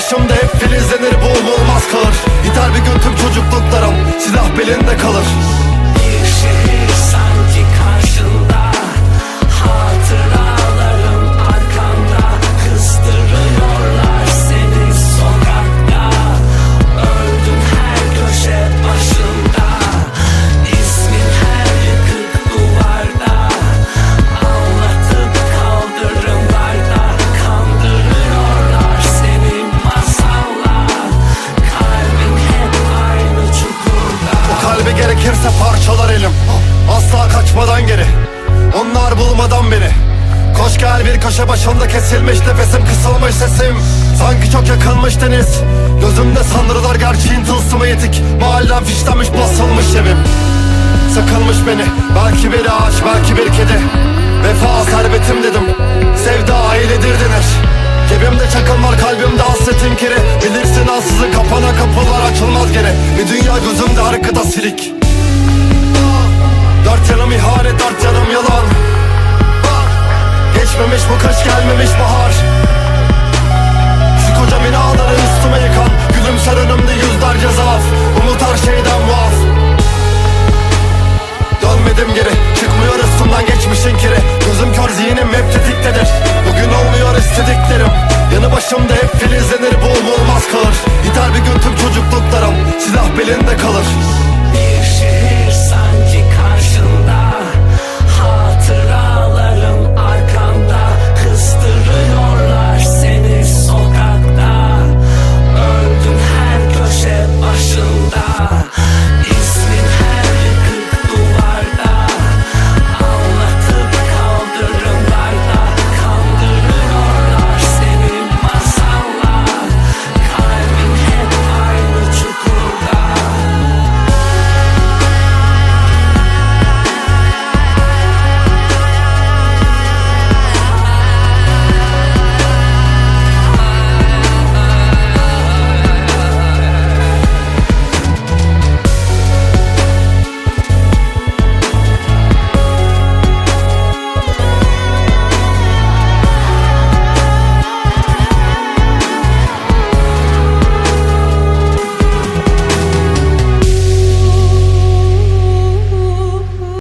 Başımda hep filizlenir bu olmaz kalır. Gider bir gün tüm çocukluklarım Silah belinde kalır. Açmadan geri. Onlar bulmadan beni. Koş gel bir köşe başında kesilmiş nefesim kısılmış sesim. Sanki çok yakınmış deniz. Gözümde sanrılar gerçeğin tılsımı yetik. Mahallem fişlenmiş basılmış evim. Sıkılmış beni. Belki bir ağaç belki bir kedi. Vefa servetim dedim. Sevda ailedir denir. Cebimde çakıl var kalbimde hasretin kiri. Bilirsin ansızın kapana kapılar açılmaz geri Bir dünya gözümde arkada silik Bu kış gelmemiş bahar? Şu koca binaları üstüme yıkan Gülümser önümde yüzlerce zaaf Umut her şeyden muaf. Dönmedim geri Çıkmıyor üstümden geçmişin kiri. Gözüm kör zihnim hep tetiktedir. Bugün olmuyor istediklerim. Yanı başımda hep filizlenir bu umulmaz kalır. Gider bir gün tüm çocukluklarım Silah belinde kalır.